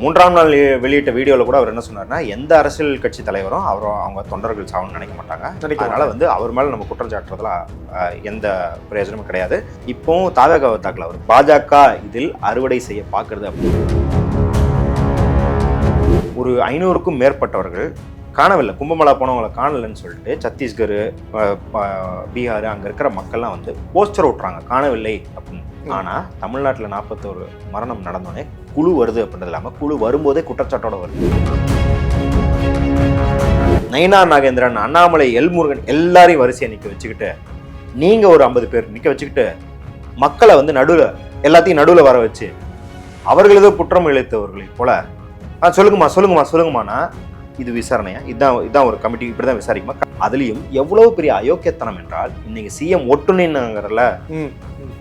மூன்றாம் நாள் வெளியிட்ட வீடியோவில் கூட அவர் என்ன சொன்னார்னா எந்த அரசியல் கட்சி தலைவரும் அவரும் அவங்க தொண்டர்கள் சாவுன்னு நினைக்க மாட்டாங்க. அதனால வந்து அவர் மேல நம்ம குற்றம் சாட்டுறதுல எந்த பிரயோஜனமும் கிடையாது. இப்போ தாவேக தாக்கல அவர் பாஜக இதில் அறுவடை செய்ய பார்க்கறது அப்படின்னு. ஒரு ஐநூறுக்கும் மேற்பட்டவர்கள் காணவில்லை. கும்பமேளா போனவங்களை காணலன்னு சொல்லிட்டு சத்தீஸ்கர் பீகார் அங்கே இருக்கிற மக்கள்லாம் வந்து போஸ்டர் விட்றாங்க காணவில்லை அப்படின்னு. ஆனால் தமிழ்நாட்டில் நாற்பத்தோரு மரணம் நடந்தோடனே குழு வருது அப்படின்றது இல்லாமல் குழு வரும்போதே குற்றச்சாட்டோட வருது. நயினார் நாகேந்திரன் அண்ணாமலை எல்முருகன் எல்லாரையும் வரிசையை நிற்க வச்சுக்கிட்டு நீங்கள் ஒரு ஐம்பது பேர் நிற்க வச்சுக்கிட்டு மக்களை வந்து நடுவில் எல்லாத்தையும் நடுவில் வர வச்சு அவர்கள் ஏதோ குற்றம் இழைத்தவர்களைப் போல ஆ சொல்லுங்கம்மா சொல்லுங்கம்மா சொல்லுங்கம்மாண்ணா. இது விசாரணையா? இதான் இதான் ஒரு கமிட்டி இப்படி தான் விசாரிக்குமா? அதுலேயும் எவ்வளவு பெரிய அயோக்கியத்தனம் என்றால் இன்னைக்கு சிஎம் ம்.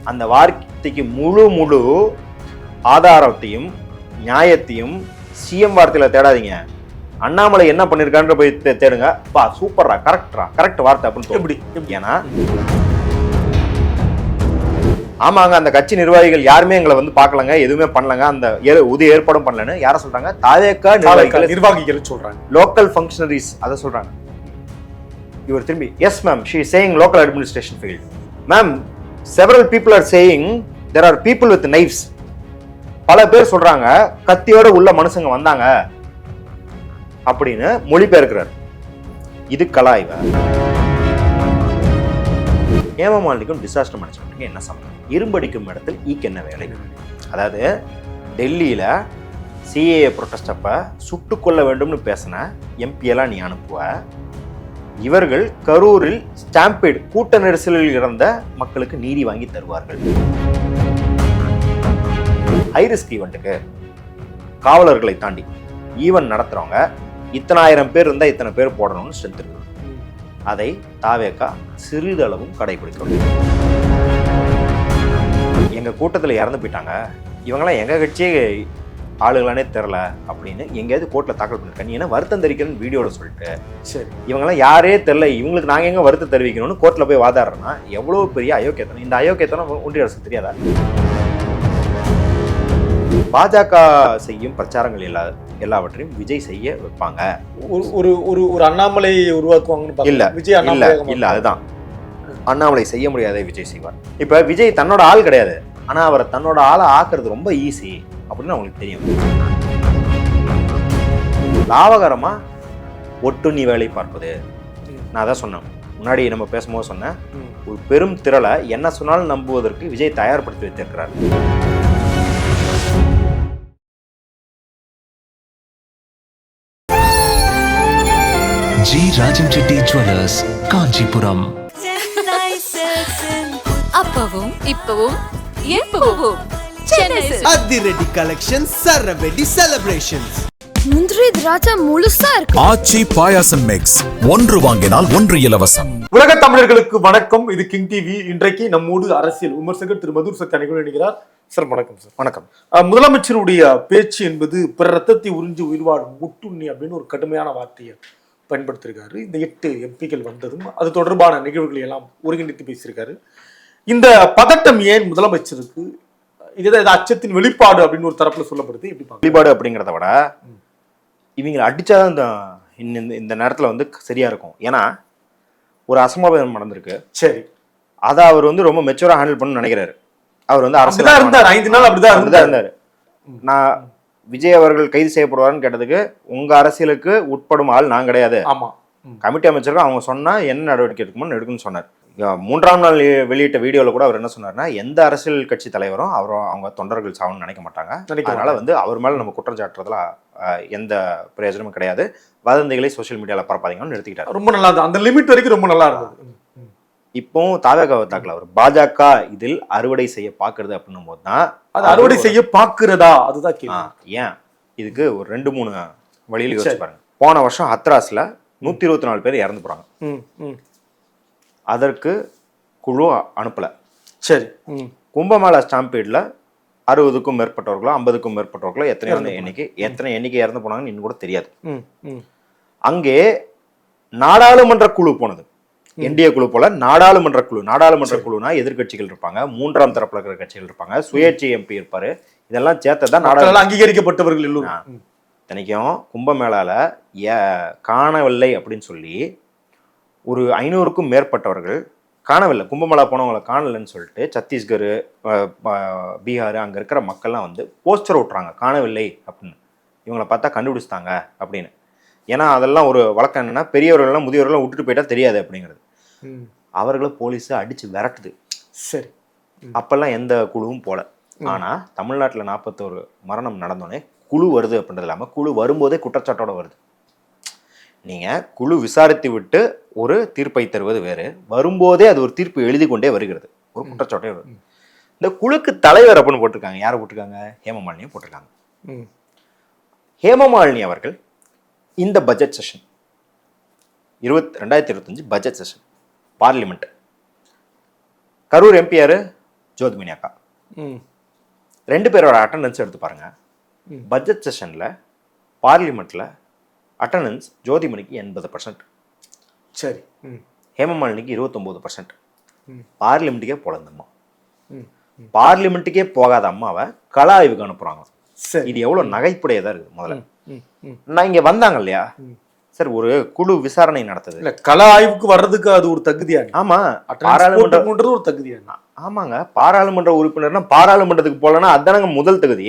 அந்த வார்த்தைக்கு முழு முழு ஆதாரத்தையும் நியாயத்தையும் சிஎம் வார்த்தையில தேடாதீங்க. அண்ணாமலை என்ன பண்ணிருக்கான்ற போய் தேடுங்க. பா சூப்பர்ரா கரெக்டரா கரெக்ட் வார்த்தை அப்படின்னு எப்படி? ஏன்னா ஆமாங்க அந்த கட்சி நிர்வாகிகள் யாருமே எங்களை வந்து பார்க்கலங்க எதுவுமே பண்ணலங்க. அந்த உதவி ஏற்பாடும் பண்ணலன்னு யார சொல்றாங்க? தாவேக்கா நிர்வாகிகள். நிர்வாகிகள் சொல்றாங்க. லோக்கல் ஃபங்க்ஷனரிஸ் அதை சொல்றாங்க. இவர் திரும்பி yes ma'am she saying local administration field ma'am several people are saying there are people with knives பல பேர் சொல்றாங்க கத்தியோட உள்ள மனுஷங்க வந்தாங்க. அப்படின்னு மொழிபெயர்க்கிறார். இது கலாய்வ ஹேமமாலினிக்கும் டிசாஸ்டர் மேனேஜ்மெண்ட்டுக்கு என்ன சம்பந்தம் இரும்படிக்கும் இடத்தில் ஈக்கு என்ன வேலை? அதாவது டெல்லியில் சிஏஏ ப்ரொட்டஸ்ட் அப்ப சுட்டுக் கொள்ள வேண்டும்னு பேசின எம்பியெல்லாம் நீ அனுப்புவ. இவர்கள் கரூரில் ஸ்டாம்பேட் கூட்ட நெரிசலில் இறந்த மக்களுக்கு நீதி வாங்கி தருவார்கள். ஹை ஈவெண்ட்டுக்கு காவலர்களை தாண்டி. ஈவென்ட் நடத்துகிறவங்க இத்தனாயிரம் பேர் இருந்தால் இத்தனை பேர் போடணும்னு ஸ்ட்ரென்த் இருக்கு. அதை தாவேக்கா சிறிதளவும் கடைபிடிக்கவில்லை எங்க கூட்டத்துல இறந்து போயிட்டாங்க. இவங்கெல்லாம் எங்க கட்சியே ஆளுங்களானே தெரில அப்படின்னு எங்கேயாவது கோர்ட்டில் தாக்கல் பண்ணிருக்காங்க நீ என்ன வருத்தம் தெரிவிக்கணும்னு வீடியோவில் சொல்லிட்டு. சரி. இவங்கெல்லாம் யாரே தெரில இவங்களுக்கு நாங்கள் எங்கே வருத்தம் தெரிவிக்கணும்னு கோர்ட்டில் போய் வாதாடுறோன்னா எவ்வளோ பெரிய அயோக்கியத்தனம்? இந்த அயோக்கியத்தனம் ஒன்றிய அரசுக்கு தெரியாதா? பாஜக செய்யும் பிரச்சாரங்கள் எல்லா எல்லாவற்றையும் விஜய் செய்ய வைப்பாங்க. ஒரு ஒரு ஒரு அண்ணாமலை உருவாக்குவாங்கன்னு இல்ல, விஜய் இல்ல இல்ல அதுதான். அண்ணாமலை செய்ய முடியாத விஜய் செய்வார். இப்ப விஜய் தன்னோட ஆள் கிடையாது. ஆனா அவரை தன்னோட ஆளை ஆக்குறது ரொம்ப ஈஸி அப்படின்னு அவங்களுக்கு தெரியும். லாபகரமா ஒட்டுண்ணி வேலை பார்ப்பது. நான் அதான் சொன்னேன். முன்னாடி நம்ம பேசும்போது சொன்னேன். ஒரு பெரும் திரளை என்ன சொன்னாலும் நம்புவதற்கு விஜய் தயார்படுத்தி வைத்திருக்கிறார். ராஜன் ரெட்டி ஜுவல்லர்ஸ் காஞ்சிபுரம். அப்பவும் இப்பவும் எப்பவும். அதிரடி கலெக்ஷன் சரவெடி செலிப்ரேஷன்ஸ் முந்திரி திராட்சை முழுசா இருக்கு. ஆச்சி பாயாசம் மிக்ஸ் ஒன்று வாங்கினால் ஒன்று இலவசம். உலக தமிழர்களுக்கு வணக்கம். இது கிங் டிவி இன்றைக்கு நம்மோடு அரசியல் விமர்சகர் திரு மதுர் சக்தி அணிகள் இணைகிறார். சார் வணக்கம் சார். வணக்கம். முதலமைச்சருடைய பேச்சு என்பது பிற ரத்தத்தை உறிஞ்சி உயிர் வாழும் முட்டுண்ணி அப்படின்னு ஒரு கடுமையான வார்த்தையை பயன்படுத்தியிருக்காரு இந்த எட்டு எம்பிக்கள் வந்ததும் அது தொடர்பான நிகழ்வுகளை எல்லாம் ஒருங்கிணைத்து பேசியிருக்காரு. இந்த பதட்டம் ஏன் முதலமைச்சருக்கு இதுதான் இது அச்சத்தின் வெளிப்பாடு அப்படின்னு ஒரு தரப்புல சொல்லப்படுது. எப்படி வழிபாடு அப்படிங்கிறத விட இவங்களை அடிச்சாதான் இந்த இந்த- நேரத்துல வந்து சரியா இருக்கும். ஏன்னா ஒரு அசம்பாவிதம் நடந்திருக்கு. சரி. அதை அவர் வந்து ரொம்ப மெச்சூரா ஹேண்டில் பண்ணணும்னு நினைக்கிறாரு. அவர் வந்து அப்படிதான் இருந்தார். ஐந்து நாள் அப்படிதான் இருந்தாரு. நான் விஜய் அவர்கள் கைது செய்யப்படுவார்னு கேட்டதுக்கு உங்க அரசியலுக்கு உட்படும் ஆள் நான் கிடையாது. ஆமா. கமிட்டி அமைச்சர்கள் அவங்க சொன்னா என்ன நடவடிக்கை எடுக்கணும்னு எடுக்குன்னு சொன்னார். மூன்றாம் நாள் வெளியிட்ட வீடியோவில் கூட அவர் என்ன சொன்னார்னா எந்த அரசியல் கட்சி தலைவரும் அவரும் அவங்க தொண்டர்கள் சாவுன்னு நினைக்க மாட்டாங்க. அதனால வந்து அவர் மேல நம்ம குற்றம் சாட்டுறதுல எந்த பிரயோஜனமும் கிடையாது. வதந்திகளை சோஷியல் மீடியால பரப்பாதீங்கன்னு நிறுத்திக்கிட்டார். ரொம்ப நல்லா இருந்தது. அந்த லிமிட் வரைக்கும் ரொம்ப நல்லா இருந்தது. இப்போ தாவேக தாக்கல. அவர் பாஜக இதில் அறுவடை செய்ய பாக்குறது அப்படின்னும் போது தான் அது அறுவடை செய்ய பாக்குறதா அதுதான் ஏன்? இதுக்கு ஒரு ரெண்டு மூணு வழியில். யோசிச்சு பாருங்க. போன வருஷம் ஹத்ராஸ்ல நூத்தி இருபத்தி நாலு பேர் இறந்து போறாங்க. அதற்கு குழு அனுப்பல. சரி. கும்பமேளா ஸ்டாம்பீட்ல அறுபதுக்கும் மேற்பட்டவர்களோ ஐம்பதுக்கும் மேற்பட்டவர்களோ எத்தனை எண்ணிக்கை எத்தனை எண்ணிக்கை இறந்து போனாங்கன்னு இன்னும் கூட தெரியாது. ம், ம். அங்கே நாடாளுமன்ற குழு போனது. என்டிஏ குழு போல நாடாளுமன்ற குழு நாடாளுமன்ற குழுனா எதிர்க்கட்சிகள் இருப்பாங்க மூன்றாம் தரப்புல இருக்கிற கட்சிகள் இருப்பாங்க சுயேட்சை எம்பி இருப்பாரு. இதெல்லாம் சேர்த்ததான் நாடகம் அங்கீகரிக்கப்பட்டவர்கள் எல்லோரும். ஆ. இத்தனைக்கும் கும்பமேளால ஏ காணவில்லை அப்படின்னு சொல்லி ஒரு ஐநூறுக்கும் மேற்பட்டவர்கள் காணவில்லை. கும்பமேளா போனவங்களை காணலைன்னு சொல்லிட்டு சத்தீஸ்கர் பீகார் அங்கே இருக்கிற மக்கள்லாம் வந்து போஸ்டர் விட்றாங்க காணவில்லை அப்படின்னு. இவங்களை பார்த்தா கண்டுபிடிச்சிட்டாங்க அப்படின்னு. ஏன்னா அதெல்லாம் ஒரு வழக்கம் என்னன்னா பெரியவர்கள்லாம் முதியவர்கள்லாம் விட்டுட்டு போயிட்டா தெரியாது அப்படிங்கிறது. அவர்களை போலீஸ் அடிச்சு விரட்டுது. சரி. அப்பெல்லாம் எந்த குழுவும் போல. ஆனா தமிழ்நாட்டுல நாற்பத்தோரு மரணம் நடந்தோடனே குழு வருது அப்படின்றது இல்லாம குழு வரும்போதே குற்றச்சாட்டோட வருது. நீங்க குழு விசாரித்து விட்டு ஒரு தீர்ப்பை தருவது வேறு. வரும்போதே அது ஒரு தீர்ப்பு எழுதி கொண்டே வருகிறது. ஒரு குற்றச்சாட்டே வருது. இந்த குழுக்கு தலைவர் அப்படின்னு போட்டிருக்காங்க. யாரை போட்டிருக்காங்க? ஹேமமாலினியை போட்டிருக்காங்க. ஹேமமாலினி அவர்கள் இந்த பட்ஜெட் செஷன் இருபத் ரெண்டாயிரத்தி இருபத்தஞ்சு budget session parliament. Karur MP யாரு? ஜோதிமணி அக்கா. ரெண்டு பேரோட அட்டண்டன்ஸ் எடுத்து பாருங்க. பட்ஜெட் செஷன்ல பார்லிமெண்ட்ல அட்டண்டன்ஸ் ஜோதிமணிக்கு எண்பது பர்சன்ட் சரி. ஹேமமாலினிக்கு இருபத்தொம்போது பர்சன்ட். பார்லிமெண்ட்டுக்கே போல இந்த அம்மா. ம். பார்லிமெண்ட்டுக்கே போகாத அம்மாவை கல ஆய்வுக்கு அனுப்புறாங்க. சரி. இது எவ்வளவு நகைப்புடையதா இருக்குது முதல்ல. நான் இங்க வந்தாங்க இல்லையா? சார் ஒரு குழு விசாரணை நடத்துது. இல்ல கல ஆய்வுக்கு வர்றதுக்கு அது ஒரு தகுதியா ஆமா பாராளுமன்றம் பாராளுமன்ற ஒரு தகுதியா ஆமாங்க பாராளுமன்ற உறுப்பினர்னா பாராளுமன்றத்துக்கு போலன்னா அதானங்க முதல் தகுதி.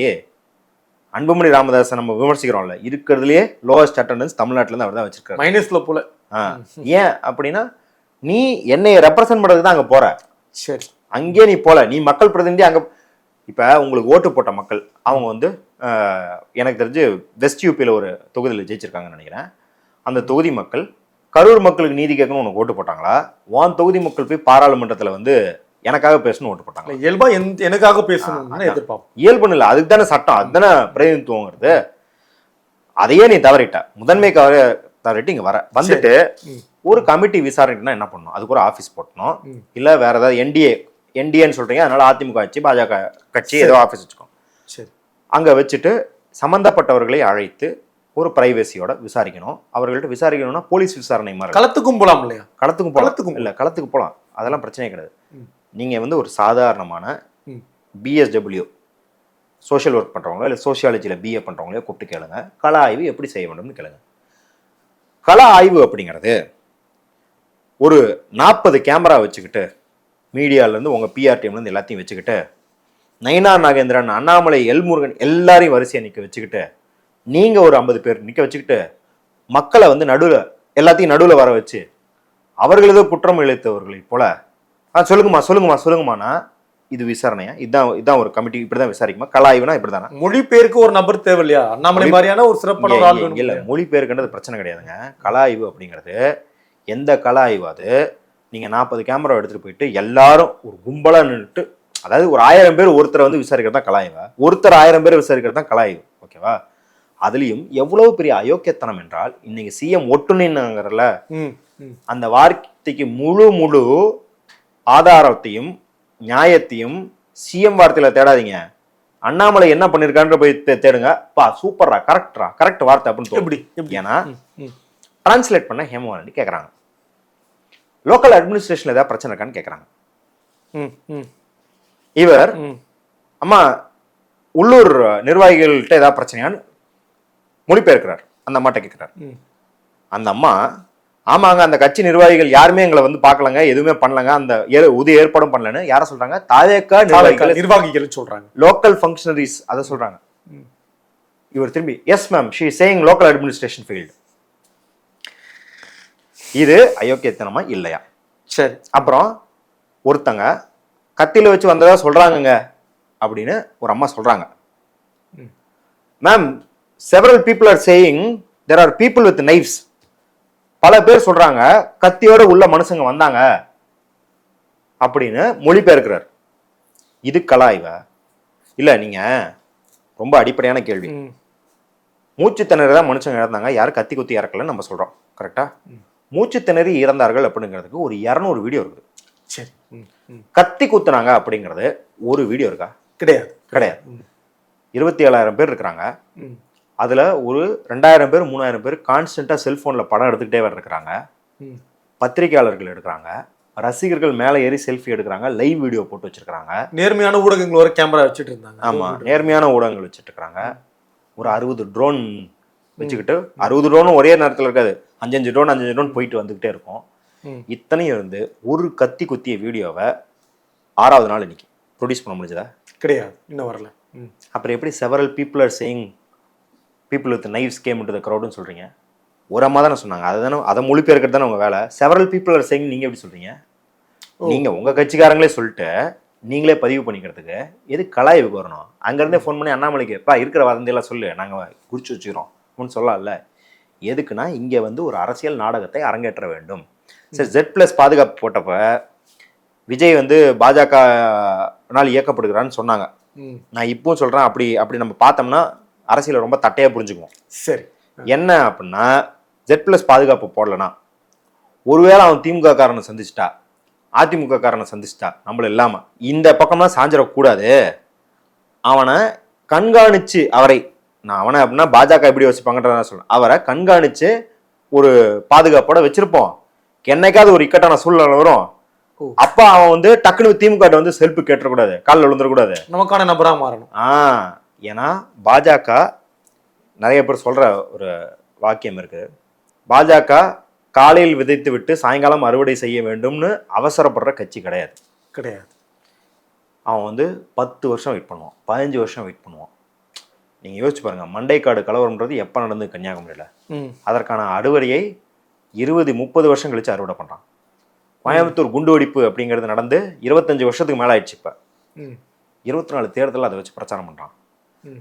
அன்புமணி ராமதாஸை நம்ம விமர்சிக்கிறோம்ல இருக்கிறதுலயே லோவஸ்ட் அட்டண்டன்ஸ் தமிழ்நாட்டுல இருந்து அவர் தான் வச்சிருக்காரு. மைனஸ்ல போல. ஏன் அப்படின்னா நீ என்னைய ரெப்ரசன்ட் பண்றதுக்கு தான் அங்க போற. சரி. அங்கேயே நீ போல நீ மக்கள் பிரதிநிதி அங்க இப்ப உங்களுக்கு ஓட்டு போட்ட மக்கள் அவங்க வந்து எனக்கு தெரிஞ்சு வெஸ்ட் யூபியில் ஒரு தொகுதியில் ஜெயிச்சிருக்காங்கன்னு நினைக்கிறேன். அந்த தொகுதி மக்கள் கரூர் மக்களுக்கு நீதி கேட்கணும் உனக்கு ஓட்டு போட்டாங்களா? உன் தொகுதி மக்கள் போய் பாராளுமன்றத்துல வந்து எனக்காக பேசணும் ஓட்டு போட்டாங்களா? இல்ல, இயல்பா எனக்காக பேசணும்னு எதிர்பார்ப்போம். இயல்புன்னு இல்லை அதுக்கு தானே சட்டம் அதுதானே பிரதிநிதித்துவங்கிறது. அதையே நீ தவறிட்ட. முதன்மை கவர தவறிட்டு இங்க வர. வந்துட்டு. ஒரு கமிட்டி விசாரணைக்குன்னா என்ன பண்ணணும்? அதுக்கு ஒரு ஆஃபீஸ் போட்டணும். இல்ல வேற ஏதாவது என்டிஏ என்டிஏன்னு சொல்றீங்க அதனால அதிமுக ஆட்சி பாஜக கட்சி ஏதோ ஆஃபீஸ் வச்சுக்கோங்க சரி. அங்க வச்சுட்டு சம்பந்தப்பட்டவர்களை அழைத்து ஒரு பிரைவசியோட விசாரிக்கணும். அவர்கள்ட்ட விசாரிக்கணும்னா போலீஸ் விசாரணை மாதிரி களத்துக்கும் போலாம் இல்லையா? களத்துக்கும் போகலாம் களத்துக்கும் இல்ல களத்துக்கு போகலாம் அதெல்லாம் பிரச்சனையே கிடையாது. ம். நீங்க வந்து ஒரு சாதாரணமான. பிஎஸ்டபிள்யூ சோஷியல் ஒர்க் பண்றவங்க இல்ல சோஷியாலஜியில் பிஏ பண்றவங்களே கூப்பிட்டு கேளுங்க. கள ஆய்வு எப்படி செய்ய வேண்டும்னு கேளுங்க. கள ஆய்வு அப்படிங்கிறது ஒரு நாற்பது கேமரா வச்சுக்கிட்டு மீடியால இருந்து உங்க பிஆர் டீம்ல இருந்து எல்லாத்தையும் வச்சுக்கிட்டு நயினார் நாகேந்திரன் அண்ணாமலை எல்முருகன் எல்லாரையும் வரிசையை நிக்க வச்சுக்கிட்டு நீங்க ஒரு ஐம்பது பேர் நிக்க வச்சுக்கிட்டு மக்களை வந்து நடுவில் எல்லாத்தையும் நடுவில் வர வச்சு அவர்கள் ஏதோ குற்றம் இழைத்தவர்களை போல ஆ சொல்லுங்கம்மா சொல்லுங்கம்மா சொல்லுங்கம்மாண்ணா இது விசாரணையா? இதான் இதான் ஒரு கமிட்டி இப்படிதான் விசாரிக்குமா? கலாய்வுனா இப்படிதானா? மொழிபெயர்க்கு ஒரு நபர் தேவை இல்லையா அண்ணாமலை மொழி- மாதிரியான ஒரு சிறப்பான ஒரு ஆள் இல்ல, இல்ல? மொழிபெயர்க்கின்றது பிரச்சனை கிடையாதுங்க. கலாய்வு அப்படிங்கிறது எந்த கலாய்வு அது? நீங்க நாற்பது கேமரா எடுத்துட்டு போயிட்டு எல்லாரும் ஒரு கும்பலா நின்றுட்டு அதாவது ஒரு ஆயிரம் பேர் ஒருத்தரை வந்து விசாரிக்கிறது தான் கலாய்வா? ஒருத்தர் ஆயிரம் பேர் விசாரிக்கிறது தான் கலாய்வு ஓகேவா? அதுலயும் எவ்வளவு பெரிய அயோக்கியத்தனம் என்றால் இன்னைக்கு சிஎம் ம். அந்த வார்த்தைக்கு முழு முழு ஆதாரத்தையும் நியாயத்தையும் சிஎம் வார்த்தையில தேடாதீங்க அண்ணாமலை என்ன பண்ணிருக்கான்ற போய் தேடுங்க பா சூப்பர்ரா கரெக்டரா கரெக்ட் வார்த்தை அப்படின்னு. எப்படி ஏன்னா. டிரான்ஸ்லேட் பண்ண ஹேமமாலினி கேக்குறாங்க லோக்கல் அட்மினிஸ்ட்ரேஷன்ல ஏதாவது பிரச்சனை இருக்கான்னு ம், இவர். அம்மா உள்ளூர் நிர்வாகிகள்கிட்ட ஏதாவது பிரச்சனையான்னு மொழிபெயர்க்கிறார். அந்த அம்மாட்ட கேட்கிறார். அந்த அம்மா ஆமாங்க அந்த கட்சி நிர்வாகிகள் யாருமே எங்களை வந்து பார்க்கலங்க எதுவுமே பண்ணலங்க அந்த உதவி ஏற்பாடும் பண்ணலன்னு யார சொல்றாங்க? தாவேக்கா நிர்வாகிகள். நிர்வாகிகள் சொல்றாங்க. லோக்கல் ஃபங்க்ஷனரிஸ் அதை சொல்றாங்க. இவர் திரும்பி yes ma'am she saying local administration field இது அயோக்கியத்தனமா இல்லையா? சரி. அப்புறம் ஒருத்தங்க கத்தியில வச்சு வந்ததா சொல்றாங்கங்க அப்படின்னு ஒரு அம்மா சொல்றாங்க. Ma'am several people are saying there are people with knives பல பேர் சொல்றாங்க கத்தியோட உள்ள மனுஷங்க வந்தாங்க. அப்படின்னு மொழிபெயர்க்கிறார். இது கலாய்வா இல்ல நீங்க ரொம்ப அடிப்படையான கேள்வி. மூச்சு திணறி தான் மனுஷங்க இறந்தாங்க யாரும் கத்தி குத்தி இறக்கலன்னு நம்ம சொல்றோம். கரெக்டா மூச்சு திணறி இறந்தார்கள் அப்படிங்கிறதுக்கு ஒரு இரநூறு வீடியோ இருக்குது. சரி. கத்தி குத்துனாங்க அப்படிங்கிறது ஒரு வீடியோ இருக்கா? கிடையாது. கிடையாது. இருபத்தி ஏழாயிரம் பேர் இருக்கிறாங்க. அதுல ஒரு ரெண்டாயிரம் பேர் மூணாயிரம் பேர் கான்ஸ்டன்டா செல்போன்ல படம் எடுத்துக்கிட்டே ம். பத்திரிகையாளர்கள் எடுக்கிறாங்க. ரசிகர்கள் மேலே ஏறி செல்ஃபி எடுக்கிறாங்க. லைவ் வீடியோ போட்டு வச்சிருக்காங்க நேர்மையான ஊடகங்கள் வர கேமரா வச்சுட்டு இருந்தாங்க. ஆமா. நேர்மையான ஊடகங்கள் வச்சுட்டு இருக்காங்க. ஒரு அறுபது ட்ரோன் வச்சுக்கிட்டு அறுபது ட்ரோனும் ஒரே நேரத்தில் இருக்காது. அஞ்சஞ்சு ட்ரோன் அஞ்சஞ்சு ட்ரோன் போயிட்டு வந்துகிட்டே இருக்கும். இத்தனையும் இருந்து ஒரு கத்தி குத்திய வீடியோவை ஆறாவது நாள் இன்னைக்கு ப்ரொடியூஸ் பண்ண முடிஞ்சதா? கிடையாது. இன்னும் வரல. அப்புறம் எப்படி several people are saying people with knives came to the க்ரௌடுன்னு சொல்றீங்க. ஒரு அம்மா தானே சொன்னாங்க. அதை தானே அதை மொழிபெயர்க்கிறது தானே உங்க வேலை. செவரல் பீப்புள் ஆர் சேயிங் நீங்க எப்படி சொல்றீங்க? நீங்க உங்க கட்சிக்காரங்களே சொல்லிட்டு நீங்களே பதிவு பண்ணிக்கிறதுக்கு எது கலாய்வுக்கு வரணும்? அங்கேருந்தே ஃபோன் பண்ணி அண்ணாமலைக்கு பா இருக்கிற வதந்தியெல்லாம் சொல்லு. நாங்கள் குறிச்சு வச்சுக்கிறோம். அப்படின்னு சொல்லலாம்ல. எதுக்குன்னா இங்கே வந்து ஒரு அரசியல் நாடகத்தை அரங்கேற்ற வேண்டும். சரி ஜெட் ப்ளஸ் பாதுகாப்பு போட்டப்ப விஜய் வந்து பாஜக னால் இயக்கப்படுகிறான்னு சொன்னாங்க. நான் இப்பவும் சொல்கிறேன் அப்படி அப்படி நம்ம பார்த்தோம்னா அரசியலை ரொம்ப தட்டையாக புரிஞ்சுக்குவோம். சரி. என்ன அப்படின்னா ஜெட் ப்ளஸ் பாதுகாப்பு போடலனா ஒருவேளை அவன் திமுக காரனை சந்திச்சிட்டா அதிமுக காரனை சந்திச்சிட்டா நம்மள இல்லாம இந்த பக்கமா சாஞ்சிடக்கூடாது. அவனை கண்காணிச்சு அவரை நான் அவனை அப்படின்னா பாஜக எப்படி வச்சுப்பாங்கன்றத சொல்றேன். அவரை கண்காணிச்சு ஒரு பாதுகாப்போட வச்சிருப்போம். என்னைக்காவது ஒரு இக்கட்டான சூழ்நிலை வரும். அப்ப அவன் வந்து டக்குனு திமுக வந்து செல்ஃபு கேட்டுறக்கூடாது. காலில் விழுந்துடக்கூடாது நமக்கான நபரா மாறணும். ஆ. ஏன்னா பாஜக நிறைய பேர் சொல்ற ஒரு வாக்கியம் இருக்கு. பாஜக காலையில் விதைத்து விட்டு சாயங்காலம் அறுவடை செய்ய வேண்டும்னு அவசரப்படுற கட்சி கிடையாது. கிடையாது. அவன் வந்து பத்து வருஷம் வெயிட் பண்ணுவான். பதினஞ்சு வருஷம் வெயிட் பண்ணுவான். நீங்கள் யோசிச்சு பாருங்க மண்டைக்காடு கலவரம்ன்றது எப்போ நடந்தது கன்னியாகுமரியில். அதற்கான அறுவடையை இருபது முப்பது வருஷம் கழிச்சு அறுவடை பண்ணுறான் கோயம்புத்தூர் குண்டு வெடிப்பு அப்படிங்கிறது நடந்து இருபத்தஞ்சு வருஷத்துக்கு மேலே ஆயிடுச்சு இப்போ. இருபத்தி நாலு தேர்தலில் அதை வச்சு பிரச்சாரம் பண்ணுறான்.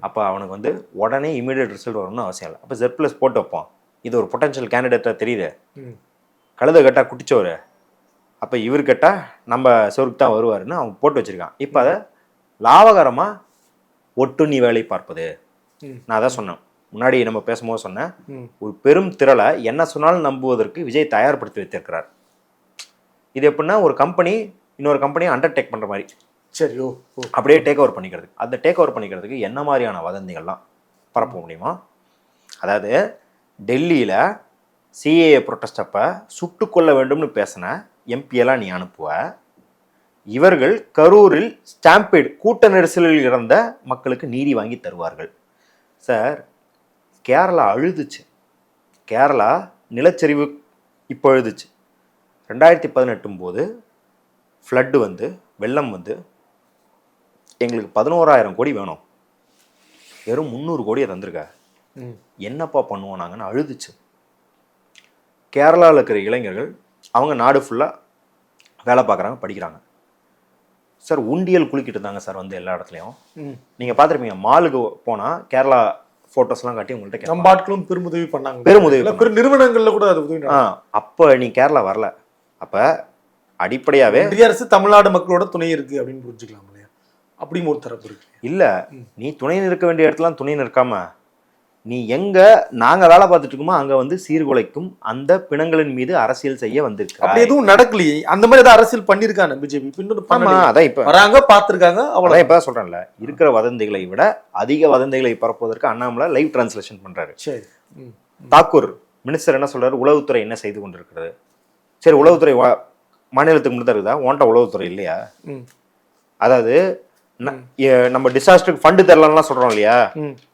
அப்போ அவனுக்கு வந்து உடனே இமீடியட் ரிசல்ட் வரணும்னு அவசியம் இல்லை. அப்போ ஜெட் ப்ளஸ் போட்டு வைப்போம் இது ஒரு பொட்டன்ஷியல் கேண்டிடேட்டாக தெரியுது. கழுத கட்டா குட்டிச்சோறு அப்போ இவர் கேட்டா நம்ம சோருக்கு தான் வருவாருன்னு அவங்க போட்டு வச்சிருக்கான். இப்போ அதை லாபகரமாக ஒட்டுண்ணி வேலை பார்ப்பது. நான் அதான் சொன்னேன். முன்னாடி நம்ம பேசும்போது சொன்னேன். ஒரு பெரும் திரளை என்ன சொன்னாலும் நம்புவதற்கு விஜய் தயார்படுத்தி வைத்திருக்கிறார். இது எப்படின்னா ஒரு கம்பெனி இன்னொரு கம்பெனியை அண்டர்டேக் பண்ணுற மாதிரி. சரி ஓ ஓ. அப்படியே டேக் ஓவர் பண்ணிக்கிறது அந்த டேக் ஓவர் பண்ணிக்கிறதுக்கு என்ன மாதிரியான வதந்திகள்லாம் பரப்ப முடியுமா? அதாவது டெல்லியில் சிஏஏ ப்ரொட்டஸ்ட் அப்போ சுட்டு கொள்ள வேண்டும்னு பேசின எம்பியெல்லாம் நீ அனுப்புவ. இவர்கள் கரூரில் ஸ்டாம்பேட் கூட்ட நெரிசலில் இறந்த மக்களுக்கு நீதி வாங்கி தருவார்கள். சார் கேரளா அழுதுச்சு. கேரளா நிலச்சரிவு இப்போ அழுதுச்சு ரெண்டாயிரத்தி பதினெட்டும் போது ஃப்ளட்டு வந்து வெள்ளம் வந்து எங்களுக்கு பதினோராயிரம் கோடி வேணும். வெறும் முந்நூறு கோடியை தந்திருக்க. என்னப்பா பண்ணுவோம் நாங்கன்னு அழுதுச்சு. கேரளாவில் இருக்கிற இளைஞர்கள் அவங்க நாடு ஃபுல்லாக வேலை பார்க்குறாங்க படிக்கிறாங்க. சார் உண்டியல் குளிக்கிட்டு இருந்தாங்க சார் வந்து எல்லா இடத்துலையும். நீங்கள் பார்த்துருப்பீங்க மாலுக்கு போனால் கேரளா ஃபோட்டோஸ்லாம் காட்டி உங்கள்கிட்ட. நம்ம ஆட்களும் பெருமுதவி பண்ணாங்க. பெருமுதவி பெரு நிறுவனங்கள்ல கூட அது உதவி ஆ அப்போ நீ கேரளா வரல. அப்போ அடிப்படையாகவே ஒன்றிய அரசு தமிழ்நாடு மக்களோட துணை இருக்கு அப்படின்னு புரிஞ்சுக்கலாம்? அப்படியும் ஒரு தரப்பு இருக்கு. இல்ல நீ துணை நிற்க வேண்டிய இடத்துல துணை நிற்காம நீ எங்க நாங்க வேலை பார்த்துட்டு இருக்கோமோ அங்க வந்து சீர்குலைக்கும் அந்த பிணங்களின் மீது அரசியல் செய்ய அப்படி வந்திருக்க எதுவும் நடக்கலையே. அந்த மாதிரி ஏதாவது அரசியல் பண்ணிருக்காங்க பிஜேபி. பண்ணலையே. அதான் இப்ப. வராங்க பாத்திருக்காங்க அவ்வளவு அதான் இப்ப சொல்றேன்ல. இருக்கிற வதந்திகளை விட அதிக வதந்திகளை பரப்புவதற்கு அண்ணாமலை லைவ் டிரான்ஸ்லேஷன் பண்றாரு. சரி. தாக்கூர் மினிஸ்டர் என்ன சொல்றாரு? உளவுத்துறை என்ன செய்து கொண்டிருக்கிறது? சரி உளவுத்துறை மாநிலத்துக்கு மட்டும் தான் இருக்குதா ஓன்ட்ட உளவுத்துறை இல்லையா. அதாவது நம்ம டிசாஸ்டருக்கு ஃபண்டு தரலாம்லாம் சொல்றோம் இல்லையா.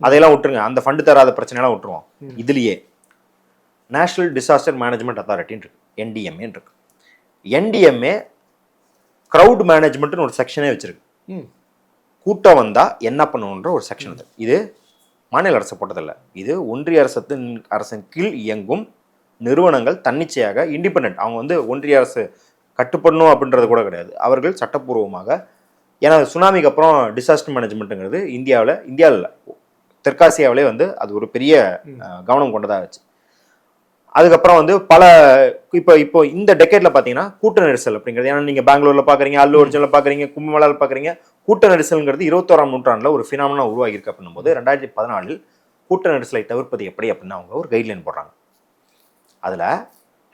அதையெல்லாம் விட்டுருங்க. அந்த ஃபண்டு தராத பிரச்சனையெல்லாம் விட்டுருவோம். இதுலயே நேஷனல் டிசாஸ்டர் மேனேஜ்மெண்ட் அத்தாரிட்டின்னு இருக்கு. என்டிஎம்ஏ இருக்கு. என்டிஎம்ஏ க்ரௌட் மேனேஜ்மெண்ட்னு ஒரு செக்ஷனே வச்சிருக்கு. கூட்டம் வந்தா என்ன பண்ணணுன்ற ஒரு செக்ஷன் இது இது மாநில அரசு போட்டதில்ல. இது ஒன்றிய அரசத்தின் அரசின் கீழ் இயங்கும் நிறுவனங்கள் தன்னிச்சையாக இண்டிபெண்ட் அவங்க வந்து ஒன்றிய அரசு கட்டுப்படணும் அப்படின்றது கூட கிடையாது. அவர்கள் சட்டப்பூர்வமாக ஏன்னா சுனாமிக்கு அப்புறம் டிசாஸ்டர் மேனேஜ்மெண்ட்டுங்கிறது இந்தியாவில் இந்தியாவில் தெற்காசியாவிலே வந்து அது ஒரு பெரிய கவனம் கொண்டதாக ஆச்சு. அதுக்கப்புறம் வந்து பல இப்போ இப்போ இந்த டெக்கேட்ல பார்த்தீங்கன்னா கூட்ட நெரிசல் அப்படிங்கிறது ஏன்னா நீங்கள் பெங்களூர்ல பார்க்குறீங்க அல்லு அர்ஜுனில் பார்க்குறீங்க கும்பமேளாவில் பார்க்குறீங்க கூட்ட நெரிசல்ங்கிறது இருபத்தோராம் நூற்றாண்டில் ஒரு ஃபினாமினா உருவாகியிருக்கு அப்படின்னும் போது ரெண்டாயிரத்தி பதினாலில் கூட்ட நெரிசலை தவிர்ப்பது எப்படி அப்படின்னு அவங்க ஒரு கைட்லைன் போடுறாங்க. அதில்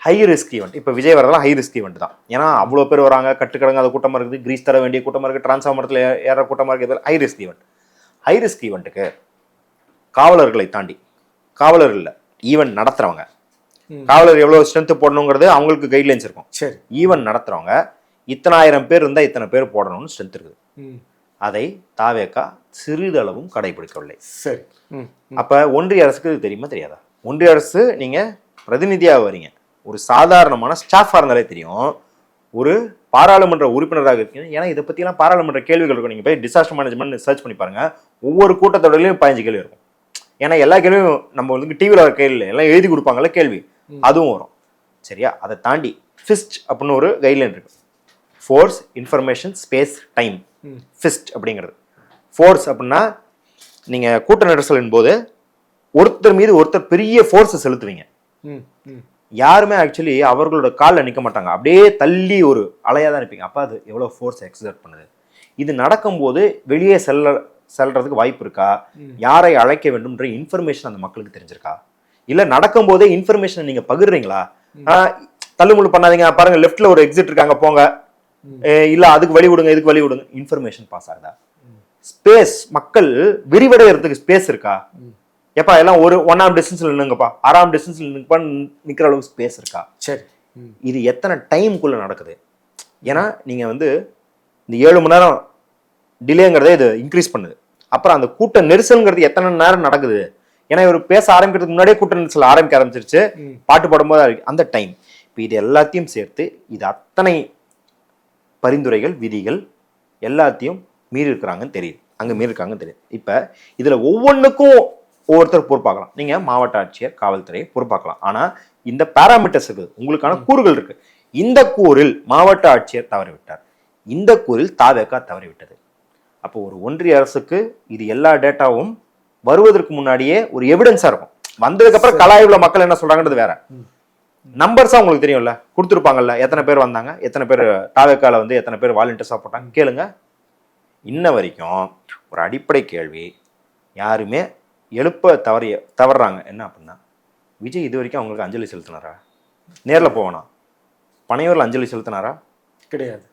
ஹை ரிஸ்க் ஈவெண்ட் இப்போ விஜய் வரதெல்லாம் ஹை ரிஸ்க் ஈவெண்ட் தான். ஏன்னா அவ்வளோ பேர் வராங்க கட்டுக்கடங்காத கூட்டமாக இருக்குது கிரீஸ் தர வேண்டிய கூட்டமாக இருக்குது டிரான்ஸ்ஃபார்மரத்தில் ஏற கூட்டமாக இருக்குது high risk event high risk ஈவெண்ட்டுக்கு காவலர்களை தாண்டி காவலர் இல்லை ஈவெண்ட் நடத்துகிறவங்க காவலர் எவ்வளவு ஸ்ட்ரென்த் போடணுங்கிறது அவங்களுக்கு கைட்லைன்ஸ் இருக்கும். சரி. ஈவன் நடத்துறவங்க இத்தனாயிரம் பேர் இருந்தா இத்தனை பேர் போடணும்னு ஸ்ட்ரென்த் இருக்குது. அதை தாவேக்கா சிறிதளவும் கடைபிடிக்கவில்லை. சரி. அப்ப ஒன்றிய அரசுக்கு இது தெரியுமா தெரியாதா? ஒன்றிய அரசு நீங்க பிரதிநிதியாக வரீங்க. ஒரு சாதாரணமான ஸ்டாஃபாக இருந்தாலே தெரியும். ஒரு பாராளுமன்ற உறுப்பினராக இருக்கீங்க. ஏன்னா இதை பற்றிலாம் பாராளுமன்ற கேள்விகள் இருக்கும். நீங்கள் போய் டிசாஸ்டர் மேனேஜ்மெண்ட் சர்ச் பண்ணி பாருங்க. ஒவ்வொரு கூட்டத்தொடரிலையும் பதினஞ்சு கேள்வி இருக்கும். ஏன்னா எல்லா கேள்வியும் நம்ம வந்து டிவியில் வர கேள்வி எல்லாம் எழுதி கொடுப்பாங்கல்ல கேள்வி. அதுவும் வரும். சரியா? அதை தாண்டி ஃபிஸ்ட் அப்படின்னு ஒரு கைட்லைன் இருக்கு. Force information space time fist அப்படிங்கிறது. ஃபோர்ஸ் அப்படின்னா நீங்கள் கூட்ட நெரிசலின் போது ஒருத்தர் மீது ஒருத்தர் பெரிய ஃபோர்ஸை செலுத்துவீங்க. யாருமே ஆக்சுவலி அவர்களோட காலில் நிற்க மாட்டாங்க. அப்படியே தள்ளி ஒரு அலையாக தான் இருப்பீங்க. அப்போ அது எவ்வளோ ஃபோர்ஸ் எக்ஸர்ட் பண்ணுது. இது நடக்கும்போது வெளியே செல்ல செல்றதுக்கு வாய்ப்பு இருக்கா? யாரை அழைக்க வேண்டும்ன்ற இன்ஃபர்மேஷன் அந்த மக்களுக்கு தெரிஞ்சிருக்கா? இல்லை நடக்கும்போதே இன்ஃபர்மேஷனை நீங்கள் பகிர்றீங்களா? தள்ளுமுள்ளு பண்ணாதீங்க. பாருங்க லெஃப்ட்ல ஒரு எக்ஸிட் இருக்காங்க போங்க. இல்ல அதுக்கு வழி விடுங்க இதுக்கு வழி விடுங்க. இன்ஃபர்மேஷன் பாஸ் ஆகுதா? ஸ்பேஸ் மக்கள் விரிவடைகிறதுக்கு ஸ்பேஸ் இருக்கா? எப்பா எல்லாம் ஒரு ஒன்னாம் டிஸ்டன்ஸ்ல நின்னுங்கப்பா ஆறாம் டிஸ்டன்ஸ்ல நிற்பா நிக்கிற அளவுக்கு ஸ்பேஸ் இருக்கா? சரி. இது எத்தனை டைம்குள்ள நடக்குது? ஏன்னா நீங்க வந்து இந்த ஏழு மணி நேரம் டிலேங்கிறதே இது இன்க்ரீஸ் பண்ணுது. அப்புறம் அந்த கூட்ட நெரிசல்ங்கிறது எத்தனை நேரம் நடக்குது? ஏன்னா இவர் பேச ஆரம்பிக்கிறதுக்கு முன்னாடியே கூட்ட நெரிசல் ஆரம்பிக்க ஆரம்பிச்சிருச்சு. பாட்டு பாடும்போது அந்த டைம் இப்போ இது எல்லாத்தையும் சேர்த்து இது அத்தனை பரிந்துரைகள் விதிகள் எல்லாத்தையும் மீறி இருக்கிறாங்கன்னு தெரியுது. அங்க மீறி இருக்காங்கன்னு தெரியுது. இப்போ இதுல ஒவ்வொன்றுக்கும் ஒவ்வொருத்தர் பொறுப்பாக்கலாம். நீங்க மாவட்ட ஆட்சியர் காவல்துறை பொறுப்பாக்கலாம். ஆனா இந்த பேராமீட்டர்ஸ் இருக்குது உங்களுக்கான கூறுகள் இருக்கு. இந்த கூறில் மாவட்ட ஆட்சியர் தவறிவிட்டார். இந்த கூறில் தாவேக்கா தவறிவிட்டது. அப்போ ஒரு ஒன்றிய அரசுக்கு இது எல்லா டேட்டாவும் வருவதற்கு முன்னாடியே ஒரு எவிடன்ஸா இருக்கும். வந்ததுக்கு அப்புறம் கலாய்வுல மக்கள் என்ன சொல்றாங்கன்றது வேற. நம்பர்ஸா உங்களுக்கு தெரியும்ல? கொடுத்துருப்பாங்கல்ல? எத்தனை பேர் வந்தாங்க? எத்தனை பேர் தாவேக்கால வந்து எத்தனை பேர் வாலண்டியர்ஸா போட்டாங்க? கேளுங்க. இன்ன வரைக்கும் ஒரு அடிப்படை கேள்வி யாருமே எழுப்ப தவறிய தவறுறாங்க என்ன அப்படின்னா விஜய் இது வரைக்கும் அவங்களுக்கு அஞ்சலி செலுத்தினாரா? நேர்ல போவனா பனையூர்ல அஞ்சலி செலுத்தினாரா? கிடையாது.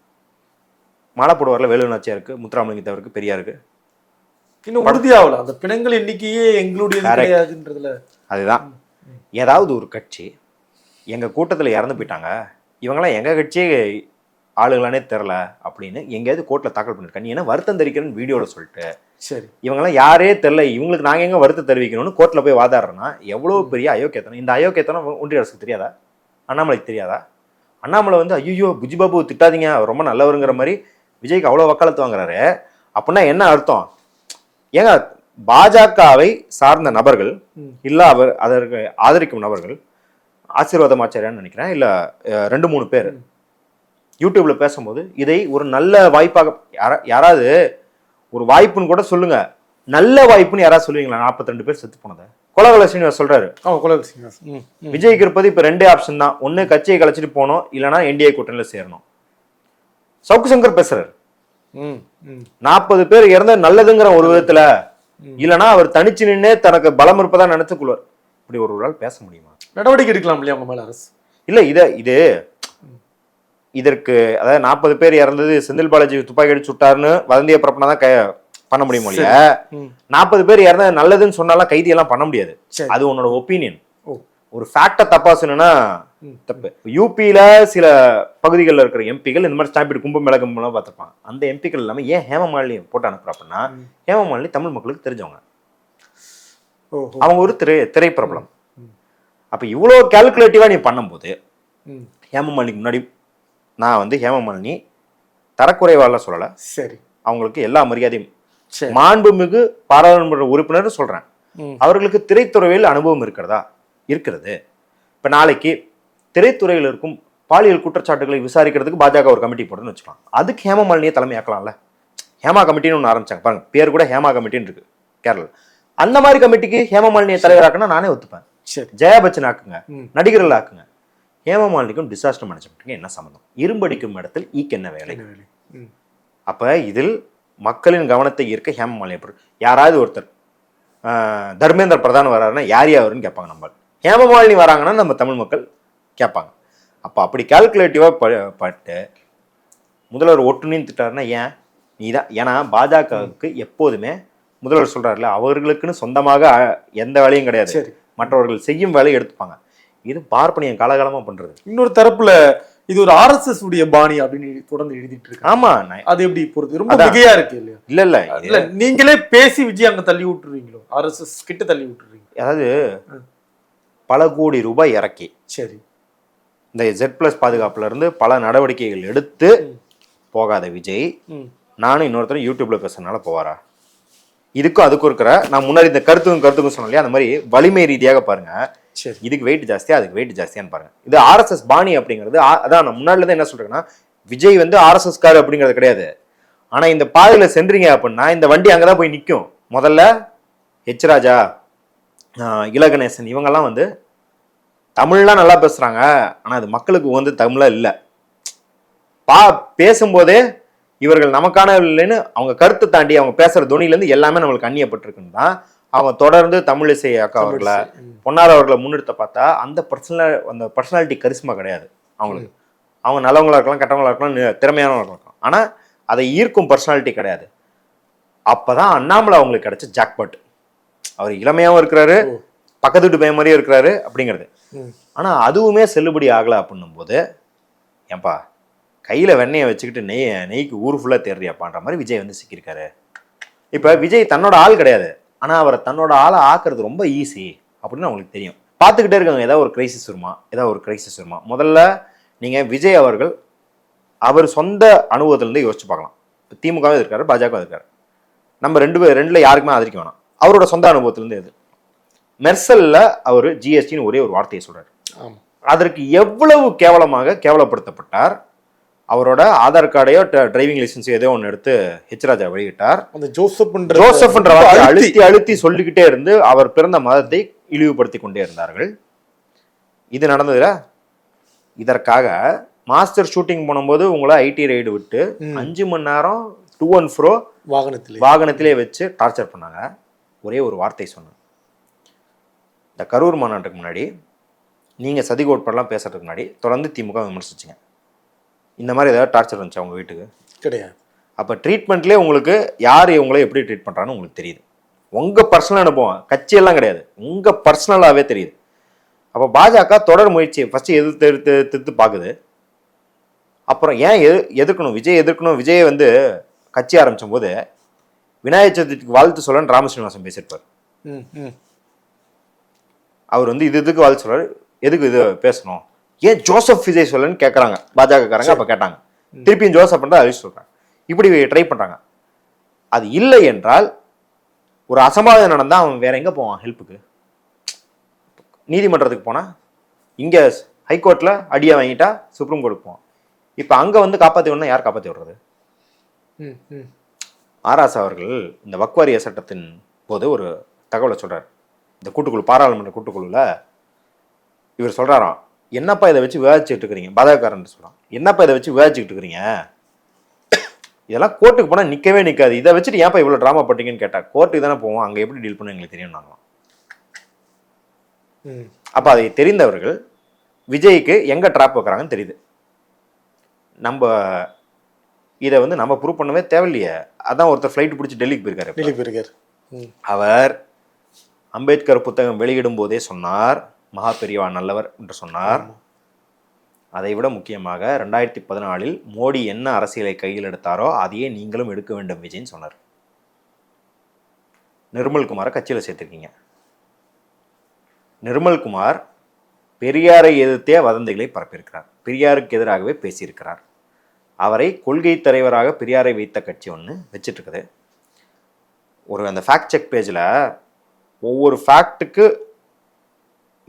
மாலை போடுவார்ல வேலு நாச்சியாருக்கு முத்துராமலிங்க தேவருக்கு பெரியாருக்கு இன்னும் உறுதியாகல அந்த பிணங்கள் எண்ணிக்கையே Correct. கிடையாதுன்றதுல. அதுதான். ஏதாவது ஒரு கட்சி எங்க கூட்டத்துல இறந்து போயிட்டாங்க. இவங்கெல்லாம் எங்க கட்சியே ஆளுங்களானே தெரில அப்படின்னு எங்கேயாவது கோர்ட்ல தாக்கல் பண்ணிருக்காங்க. நீ என்ன வருத்தம் தெரிவிக்கிறேன்னு வீடியோல சொல்லிட்டு சரி. இவங்கெல்லாம் யாரே தெரில இவங்களுக்கு நாங்க எங்க வருத்தம் தெரிவிக்கணும்னு கோர்ட்ல போய் வாதாடுறோன்னா எவ்வளவு பெரிய அயோக்கியத்தனம்? இந்த அயோக்கியத்தனம் ஒன்றிய அரசுக்கு தெரியாதா? அண்ணாமலைக்கு தெரியாதா? அண்ணாமலை வந்து ஐயோ புஜிபாபு திட்டாதீங்க ரொம்ப நல்லவருங்கிற மாதிரி விஜய்க்கு அவ்வளோ வக்காலத்து வாங்குறாரு. அப்படின்னா என்ன அர்த்தம்? ஏங்க பாஜகவை சார்ந்த நபர்கள் இல்ல அவர் அதற்கு ஆதரிக்கும் நபர்கள் ஆசீர்வாதம் ஆச்சாரியான்னு நினைக்கிறேன் இல்ல ரெண்டு மூணு பேர் யூடியூப்ல பேசும்போது இதை ஒரு நல்ல வாய்ப்பாக யாரா- யாராவது ஒரு வாய்ப்புன்னு கூட சொல்லுங்க. நல்ல வாய்ப்புன்னு யாராவது சொல்லுவீங்களா? 42 பேர் செத்து போனதை. கொலகல சீனிவாஸ் சொல்றாரு. ஆமா குலக சீனிவாசன். ம் ம். விஜய்க்கு இருப்பது இப்ப ரெண்டே ஆப்ஷன் தான். ஒண்ணு கட்சியை கலைச்சிட்டு போகணும் இல்லைன்னா என்டிஏ கூட்டணியில சேரணும். சவுக்கு சங்கர் பேசுறாரு. நாற்பது பேர் இறந்த நல்லதுங்கிற ஒரு விதத்துல இல்லைன்னா அவர் தனிச்சு நின்னே தனக்கு பலம் இருப்பதா நினைச்சுக்குள்ளார் இப்படி ஒரு ஒரு ஆள் பேச முடியுமா? நடவடிக்கை எடுக்கலாம் இல்லையா அவங்க மேல அரசு? இல்ல இத இது இதற்கு அதாவது நாற்பது பேர் இறந்தது செந்தில் பாலாஜி துப்பாக்கி அடிச்சு விட்டாருன்னு வதந்திய பரப்புனா தான் பண்ண முடியும் இல்லையா. நாற்பது பேர் இறந்தது நல்லதுன்னு சொன்னாலாம் கைதி எல்லாம் பண்ண முடியாது. அது உன்னோட ஒப்பீனியன். ஒரு ஃபேக்டை தப்பா சொன்னா தப்பு. யூபியில சில பகுதிகளில் இருக்கிற எம்பிகள் இந்த மாதிரி ஸ்டாம்பிட் கும்பம் மிளகம்லாம் பார்த்துருப்பாங்க. அந்த எம்பிக்கள் இல்லாம ஏன் ஹேமமாலினி போட்டு அனுப்புற அப்படின்னா ஹேமமாலினி தமிழ் மக்களுக்கு தெரிஞ்சவங்க. அவங்க ஒரு திரை திரைப்பிரபலம் அப்ப இவ்வளோ கால்குலேட்டிவா நீ பண்ணும்போது ஹேமமாலினிக்கு முன்னாடி நான் வந்து ஹேமமாலினி தரக்குறைவால சொல்லல. சரி. அவங்களுக்கு எல்லா மரியாதையும். மாண்புமிகு பாராளுமன்ற உறுப்பினர் சொல்றேன். ம். அவர்களுக்கு திரைத்துறையில் அனுபவம் இருக்கிறதா? இருக்கிறது. இப்ப நாளைக்கு திரைத்துறையில் இருக்கும் பாலியல் குற்றச்சாட்டுகளை விசாரிக்கிறதுக்கு பாஜக ஒரு கமிட்டி போடுன்னு வச்சுக்கலாம். அதுக்கு ஹேமமாலினியை தலைமையாக்கலாம்ல. ஹேமா கமிட்டின்னு ஒன்று ஆரம்பிச்சாங்க. பாருங்க பேர் கூட ஹேமா கமிட்டின்னு இருக்கு கேரளா. அந்த மாதிரி கமிட்டிக்கு ஹேமமாலினியை தலைவராக்குனா நானே ஒத்துப்பேன். சரி. ஜெயா பச்சன் ஆக்குங்க. நடிகர்கள் ஆக்குங்க. ஹேமமாலினிக்கும் டிசாஸ்டர் மேனேஜ்மெண்ட்டுக்கும் என்ன சம்மந்தம் இரும்படிக்கும் இடத்தில் ஈக்கு என்ன வேலை? அப்ப இதில் மக்களின் கவனத்தை ஈர்க்க ஹேமமாலினி பொருள். யாராவது ஒருத்தர் தர்மேந்திர பிரதான் வராருன்னா யார் யாருன்னு கேட்பாங்க நம்ம ஹேமமாலினி வராங்கன்னா நம்ம தமிழ் மக்கள் கேட்பாங்க. அப்ப அப்படி கால்குலேட்டிவா பட்டு முதல்வர் ஒட்டுணின்னு திட்டாருன்னா ஏன்? நீதான். ஏன்னா பாஜகவுக்கு எப்போதுமே முதல்வர் சொல்றாருல அவர்களுக்குன்னு சொந்தமாக எந்த வேலையும் கிடையாது. மற்றவர்கள் செய்யும் வேலையை எடுத்துப்பாங்க. இது பார்ப்பனியம் காலகாலமா பண்றது. இன்னொரு தரப்புல இது ஒரு ஆர்எஸ்எஸ் உடைய பாணி அப்படின்னு தொடர்ந்து எழுதிட்டு இருக்காங்க. ஆமா நான் அது எப்படி பொறுத்து? ரொம்ப. மிகையா இருக்கு இல்லையா? இல்ல இல்ல. இல்ல நீங்களே பேசி விஜய் அங்க தள்ளி விட்டுருவீங்களோ ஆர்எஸ்எஸ் கிட்ட தள்ளி விட்டுருவீங்க அதாவது பல கோடி ரூபாய் இறக்கி. சரி. இந்த ஜெட் பிளஸ் பாதுகாப்புல இருந்து பல நடவடிக்கைகள் எடுத்து போகாத விஜய் ம். நானும் இன்னொருத்தரும் யூடியூப்ல பேசுறதுனால போவாரா? இதுக்கும் அதுக்கும் இருக்கிற நான் முன்னாடி இந்த கருத்துக்கும் கருத்துக்கும் சொன்னேன் இல்லையா? அந்த மாதிரி வலிமை ரீதியாக பாருங்க. சரி இதுக்கு வெயிட் ஜாஸ்தியா அதுக்கு வெயிட் ஜாஸ்தியான்னு பாருங்க. இது ஆர்எஸ்எஸ் பாணி அப்படிங்கிறது அதான் நான் முன்னாடில இருந்து என்ன சொல்றேன்னா விஜய் வந்து ஆர்எஸ்எஸ் கார் அப்படிங்கிறது கிடையாது. ஆனா இந்த பாதையில சென்றீங்க அப்படின்னா இந்த வண்டி அங்கதான் போய் நிற்கும் முதல்ல ஹெச் ராஜா இலகணேசன் இவங்கெல்லாம் வந்து தமிழ்லாம் நல்லா பேசுறாங்க. ஆனா அது மக்களுக்கு வந்து தமிழா இல்லை. பா பேசும்போதே இவர்கள் நமக்கான இல்லைன்னு அவங்க கருத்தை தாண்டி அவங்க பேசுகிற துணியிலேருந்து எல்லாமே நம்மளுக்கு அந்நியப்பட்டிருக்குன்னு தான் அவங்க தொடர்ந்து தமிழிசை அக்கா அவர்களை பொன்னார் அவர்களை முன்னெடுத்த பார்த்தா அந்த பர்சனல் அந்த பர்சனாலிட்டி கரிஸ்மா கிடையாது அவங்களுக்கு. அவங்க நல்லவங்களா இருக்கலாம் கெட்டவங்களா இருக்கலாம் திறமையானவங்களா இருக்கலாம். ஆனா அதை ஈர்க்கும் பர்சனாலிட்டி கிடையாது. அப்பதான் அண்ணாமலை அவங்களுக்கு கிடைச்ச ஜாக்பாட். அவர் இளமையாவும் இருக்கிறாரு பக்கத்து வீட்டு பையன் மாதிரியும் இருக்கிறாரு அப்படிங்கிறது. ம். ஆனா அதுவுமே செல்லுபடி ஆகல அப்படின்னும் போது ஏன்பா கையில வெண்ணெயை வச்சுக்கிட்டு நெய் நெய்க்கு ஊர் ஃபுல்லா தேடுறியாப்பான்ற மாதிரி விஜய் வந்து சிக்கியிருக்காரு. இப்ப விஜய் தன்னோட ஆள் கிடையாது. ஆனா அவரை தன்னோட ஆளை ஆக்குறது ரொம்ப ஈஸி அப்படின்னு அவங்களுக்கு தெரியும். பார்த்துக்கிட்டே இருக்காங்க ஏதாவது ஒரு கிரைசிஸ் வருமா? ஏதாவது ஒரு கிரைசிஸ் வருமா? முதல்ல நீங்க விஜய் அவர்கள் அவர் சொந்த அனுபவத்திலேருந்து யோசிச்சு பார்க்கலாம். இப்போ திமுகவும் இருக்காரு பாஜகவும் இருக்காரு நம்ம ரெண்டு பேர் ரெண்டுல யாருக்குமே ஆதரிக்க வேணாம். அவரோட சொந்த அனுபவத்திலேருந்து எது? மெர்சல்ல அவர் ஜிஎஸ்டின்னு ஒரே ஒரு வார்த்தையை சொல்றாரு. ஆமா. அதற்கு எவ்வளவு கேவலமாக கேவலப்படுத்தப்பட்டார்? அவரோட ஆதார் கார்டையோ டிரைவிங் லைசன்ஸ் ஏதோ ஒன்று எடுத்து ஹெச் ராஜா வெளியிட்டார். அந்த ஜோசப்ன்ற ஜோசப்ன்ற அழுத்தி- அழுத்தி சொல்லிக்கிட்டே இருந்து அவர் பிறந்த மதத்தை இழிவுபடுத்தி கொண்டே இருந்தார்கள். இது நடந்ததுல இதற்காக மாஸ்டர் ஷூட்டிங் பண்ணும்போது உங்களை ஐடி ரைடு விட்டு அஞ்சு மணி நேரம் டூ அண்ட் ஃப்ரோ வாகனத்திலே. வாகனத்திலே வச்சு டார்ச்சர் பண்ணாங்க. ஒரே ஒரு வார்த்தை சொன்னேன். இந்த கரூர் மாநாட்டுக்கு முன்னாடி நீங்கள் சதி கோட்பாடெல்லாம் பேசுறதுக்கு முன்னாடி தொடர்ந்து திமுக விமர்சிச்சிங்க. இந்த மாதிரி ஏதாவது டார்ச்சர் இருந்துச்சு அவங்க வீட்டுக்கு? கிடையாது. அப்போ ட்ரீட்மெண்ட்லேயே உங்களுக்கு யார் இவங்கள எப்படி ட்ரீட் பண்ணுறான்னு உங்களுக்கு தெரியுது. உங்கள் பர்சனல் அனுபவம் கட்சியெல்லாம் கிடையாது. உங்கள் பர்சனலாகவே தெரியுது. அப்போ பாஜக தொடர் முயற்சி ஃபஸ்ட்டு எதிர்த்து எதிர்த்து எதிர்த்து பார்க்குது அப்புறம் ஏன் எது எதிர்க்கணும்? விஜய் எதிர்க்கணும்? விஜய் வந்து கட்சி ஆரம்பிச்ச போது விநாயகர் சதுர்த்திக்கு வாழ்த்து சொல்லன்னு ராமஸ்ரீனிவாசன் பேசியிருப்பார். அவர் வந்து இது இதுக்கு வாழ்த்து சொல்றாரு. எதுக்கு இது பேசணும்? ஏன் ஜோசப் விஜய் சொல்லன்னு கேட்குறாங்க பாஜகக்காரங்க அப்போ கேட்டாங்க. திருப்பியும் ஜோசப் தான் அழிச்சு சொல்றாங்க. இப்படி ட்ரை பண்றாங்க. அது இல்லை என்றால் ஒரு அசம்பாவிதம் நடந்தா அவன் வேற எங்க போவான் ஹெல்ப்புக்கு நீதிமன்றத்துக்கு போனா இங்க ஹைகோர்ட்ல அடியா வாங்கிட்டா சுப்ரீம் கோர்ட்டுக்கு போவான். இப்போ அங்க வந்து காப்பாத்தி விடணும் யார் காப்பாத்தி விடுறது? ஆராசா அவர்கள் இந்த வக்வாரிய சட்டத்தின் போது ஒரு தகவலை சொல்றாரு. இந்த கூட்டுக்குழு பாராளுமன்ற கூட்டுக்குழுல இவர் சொல்றாராம் என்னப்பா இதை வச்சு விவாதிச்சுட்டு இருக்கிறீங்க? பாதகக்காரன் சொல்றான். என்னப்பா இதை வச்சு விவாதிச்சுட்டு இருக்கிறீங்க? இதெல்லாம் கோர்ட்டுக்கு போனா நிக்கவே நிக்காது. இதை வச்சுட்டு ஏன்ப்பா இவ்வளவு ட்ராமா பண்றீங்கன்னு கேட்டா கோர்ட்டுக்கு தானே போவோம். அங்க எப்படி டீல் பண்ண எங்களுக்கு தெரியும் நாங்களாம். அப்ப அதை தெரிந்தவர்கள் விஜய்க்கு எங்க ட்ராப் வைக்கிறாங்கன்னு தெரியுது. நம்ம இதை வந்து நம்ம ப்ரூவ் பண்ணவே தேவையில்லையே. அதான் ஒருத்தர் ஃப்ளைட் பிடிச்சி டெல்லிக்கு போயிருக்காரு. இப்ப. டெல்லி போயிருக்காரு அவர் அம்பேத்கர் புத்தகம் வெளியிடும் போதே சொன்னார் மகா பெரியவா நல்லவர் என்று சொன்னார். அதை விட முக்கியமாக ரெண்டாயிரத்தி பதினாலில் மோடி என்ன அரசியலை கையில் எடுத்தாரோ அதையே நீங்களும் எடுக்க வேண்டும் விஜய்னு சொன்னார். நிர்மல்குமாரை கட்சியில் சேர்த்திருக்கீங்க. நிர்மல்குமார் பெரியாரை எதிர்த்தே வதந்திகளை பரப்பியிருக்கிறார். பெரியாருக்கு எதிராகவே பேசியிருக்கிறார். அவரை கொள்கை தலைவராக பெரியாரை வைத்த கட்சி ஒன்று வச்சிட்டு இருக்குது ஒரு அந்த ஃபேக்ட் செக் பேஜில் ஒவ்வொரு ஃபேக்ட்டுக்கு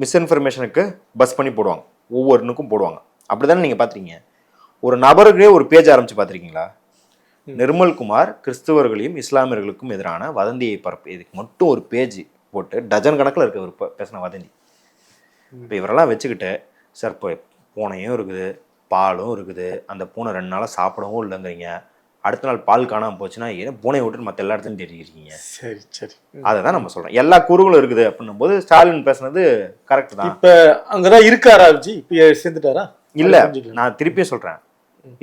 மிஸ்இன்ஃபர்மேஷனுக்கு பஸ் பண்ணி போடுவாங்க. ஒவ்வொன்றுக்கும் போடுவாங்க. அப்படிதானே நீங்கள் பார்த்துருக்கீங்க ஒரு நபருக்கே ஒரு பேஜ் ஆரம்பித்து பார்த்துருக்கீங்களா நிர்மல்குமார் கிறிஸ்தவர்களையும் இஸ்லாமியர்களுக்கும் எதிரான வதந்தியை பரப்பு இதுக்கு மட்டும் ஒரு பேஜ் போட்டு டஜன் கணக்கில் இருக்க ஒரு பேசின வதந்தி. இப்போ இவரெல்லாம் வச்சுக்கிட்டு சார் இப்போ பூனையும் இருக்குது பாலும் இருக்குது. அந்த பூனை ரெண்டு நாளாக சாப்பிடவும் இல்லைங்கிறீங்க. அடுத்த நாள் பால் காணாமல் போச்சுன்னா ஏன் பூனையை விட்டு மற்ற எல்லா இடத்துலையும் தேடிக்கிறீங்க சரி சரி. அதை தான் நம்ம சொல்கிறோம் எல்லா கூறுகளும் இருக்குது அப்படின்னும் போது ஸ்டாலின் பேசுனது கரெக்ட் தான். இப்ப அங்கதான் இருக்காரா விஜி இப்ப சேர்ந்துட்டாரா? இல்ல. நான் திருப்பியும் சொல்றேன்.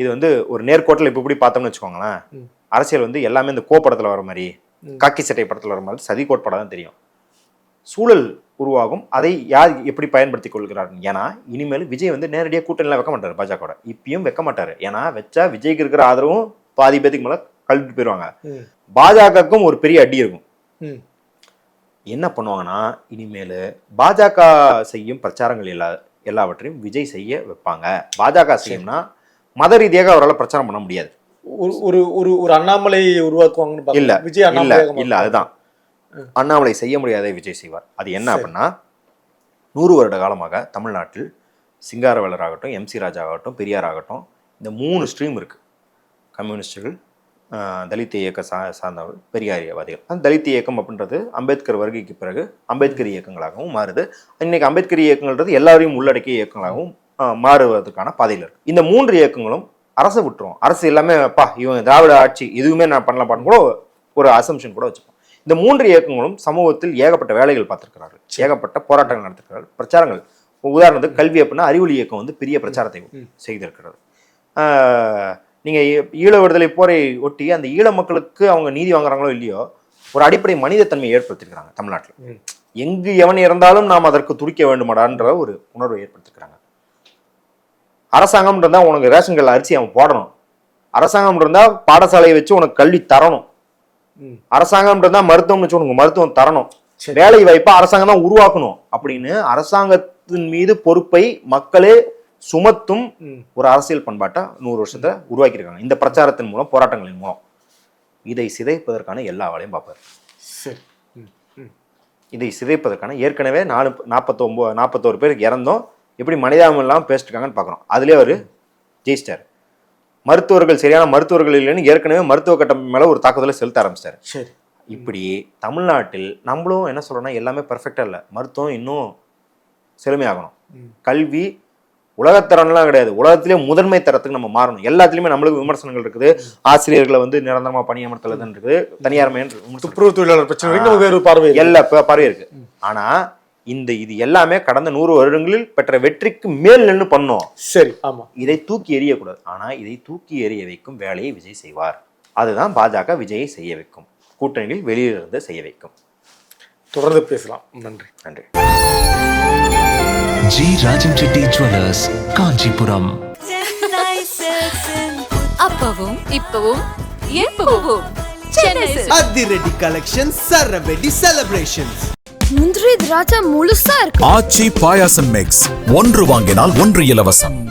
இது வந்து ஒரு நேர்கோட்டில் இப்போ இப்படி பார்த்தோம்னு வச்சுக்கோங்களேன். அரசியல் வந்து எல்லாமே இந்த கோ படத்துல வர மாதிரி காக்கி சட்டை படத்துல வர மாதிரி சதி கோட் படம் தான் தெரியும். சூழல் உருவாகும். அதை யார் எப்படி பயன்படுத்திக் கொள்கிறார்? ஏன்னா இனிமேல் விஜய் வந்து நேரடியாக கூட்டணிலாம் வைக்க மாட்டார் பாஜகவோட. இப்பயும் வைக்க மாட்டாரு. ஏன்னா வச்சா விஜய்க்கு இருக்கிற ஆதரவும் பாதி பேத்துக்கு மேல கழுவிட்டு போயிடுவாங்க ம். பாஜகவுக்கும் ஒரு பெரிய அடி இருக்கும். என்ன பண்ணுவாங்கன்னா இனிமேல் பாஜக செய்யும் பிரச்சாரங்கள் எல்லா எல்லாவற்றையும் விஜய் செய்ய வைப்பாங்க. பாஜக செய்யும்னா மத ரீதியாக அவரால் பிரச்சாரம் பண்ண முடியாது. ஒரு ஒரு ஒரு அண்ணாமலை உருவாக்குவாங்கன்னு இல்ல விஜய் இல்ல இல்ல அதுதான். அண்ணாமலை செய்ய முடியாத விஜய் செய்வார். அது என்ன அப்படின்னா நூறு வருட காலமாக தமிழ்நாட்டில் சிங்காரவேலர் ஆகட்டும் எம்சி ராஜா ஆகட்டும் பெரியார் ஆகட்டும் இந்த மூணு ஸ்ட்ரீம் இருக்கு. கம்யூனிஸ்டுகள் தலித் இயக்க சா சார்ந்தவர்கள் பெரியாரியவாதிகள். அந்த தலித் இயக்கம் அப்படின்றது அம்பேத்கர் வருகைக்கு பிறகு அம்பேத்கர் இயக்கங்களாகவும் மாறுது. இன்னைக்கு அம்பேத்கர் இயக்கங்கள்ன்றது எல்லாரையும் உள்ளடக்கிய இயக்கங்களாகவும் மாறுவதற்கான பாதையில் இருக்கு. இந்த மூன்று இயக்கங்களும் அரசை விட்டுரும். அரசு எல்லாமே பா இவன் திராவிட ஆட்சி எதுவுமே நான் பண்ணலாம் பண்ண கூட ஒரு அசம்ஷன் கூட வச்சுப்போம் இந்த மூன்று இயக்கங்களும் சமூகத்தில் ஏகப்பட்ட வேலைகள் பார்த்திருக்கிறார்கள். ஏகப்பட்ட போராட்டங்கள் நடத்திருக்கிறார்கள். பிரச்சாரங்கள். உதாரணத்துக்கு கல்வி அப்படின்னா அறிவொளி இயக்கம் வந்து பெரிய பிரச்சாரத்தை செய்திருக்கிறது. ஆஹ் நீங்க ஈ- ஈழ விடுதலை போரை ஒட்டி அந்த ஈழ மக்களுக்கு அவங்க நீதி வாங்குறாங்களோ இல்லையோ ஒரு அடிப்படை மனிதத்தன்மையை ஏற்படுத்திருக்கிறாங்க தமிழ்நாட்டில். எங்கு எவன் இறந்தாலும் நாம் அதற்கு துடிக்க வேண்டுமாடான்ற ஒரு உணர்வை ஏற்படுத்திருக்கிறாங்க அரசாங்கம் இருந்தா உனக்கு ரேஷன் கார்டில் அரிசி அவன் போடணும் அரசாங்கம் இருந்தா பாடசாலையை வச்சு உனக்கு கல்வி தரணும். அரசாங்கம் இருந்தா மருத்துவம் வச்சு உனக்கு மருத்துவம் தரணும். வேலை வாய்ப்பை அரசாங்கம் தான் உருவாக்கணும் அப்படின்னு அரசாங்கத்தின் மீது பொறுப்பை மக்களே சுமத்தும். ஒரு அரசியல் பண்பாட்டை நூறு வருஷத்தை உருவாக்கியிருக்காங்க. இந்த பிரச்சாரத்தின் மூலம் போராட்டங்களின் மூலம். இதை சிதைப்பதற்கான எல்லா வேலையும் பார்ப்பார். சரி. இதை சிதைப்பதற்கான ஏற்கனவே நாலு நாற்பத்தொம்பது நாற்பத்தோரு பேருக்கு இறந்தோம். எப்படி மனிதாபம் இல்லாமல் பேசிட்டுருக்காங்கன்னு பார்க்குறோம். அதுலேயே அவர் ஜெயிச்சிட்டார். மருத்துவர்கள் சரியான மருத்துவர்கள் இல்லைன்னு ஏற்கனவே மருத்துவ கட்டமைப்பு மேலே ஒரு தாக்குதலை செலுத்த ஆரம்பிச்சிட்டாரு. சரி. இப்படி தமிழ்நாட்டில் நம்மளும் என்ன சொல்றோம்னா எல்லாமே பெர்ஃபெக்டாக இல்லை. மருத்துவம் இன்னும் செழுமையாகணும். கல்வி உலகத்தரம்லாம் கிடையாது. உலகத்திலே முதன்மை தரத்துக்கு நம்ம மாறணும். எல்லாத்துலேயுமே நம்மளுக்கு விமர்சனங்கள் இருக்குது. ஆசிரியர்களை வந்து நிரந்தரமாக பணியமர்த்தலதுன்னு இருக்குது. தனியார் விமர்சனம். துப்புரவு தொழிலாளர் பிரச்சனை வரைக்கும் வேறு பார்வை. எல்லா பார்வை இருக்கு. ஆனா இந்த இது எல்லாமே கடந்த நூறு வருடங்களில் பெற்ற வெற்றிக்கு மேல் நின்று பண்ணோம். சரி ஆமா. இதை தூக்கி எறியக்கூடாது. ஆனா இதை தூக்கி எறிய வைக்கும் வேலையை விஜய் செய்வார். அதுதான் பாஜக விஜயை செய்ய வைக்கும். கூட்டணியில் வெளியிலிருந்து செய்ய வைக்கும். தொடர்ந்து பேசலாம். நன்றி. நன்றி. ஜி ராஜன் ரெட்டி ஜுவல்லர்ஸ் காஞ்சிபுரம். அப்பவும் இப்பவும் எப்பவும். அதிரடி கலெக்ஷன் சரவெடி செலிப்ரேஷன்ஸ் முந்திரி திராட்சை முழுசா இருக்கு. ஆச்சி பாயாசம் மிக்ஸ் ஒன்று வாங்கினால் ஒன்று இலவசம்.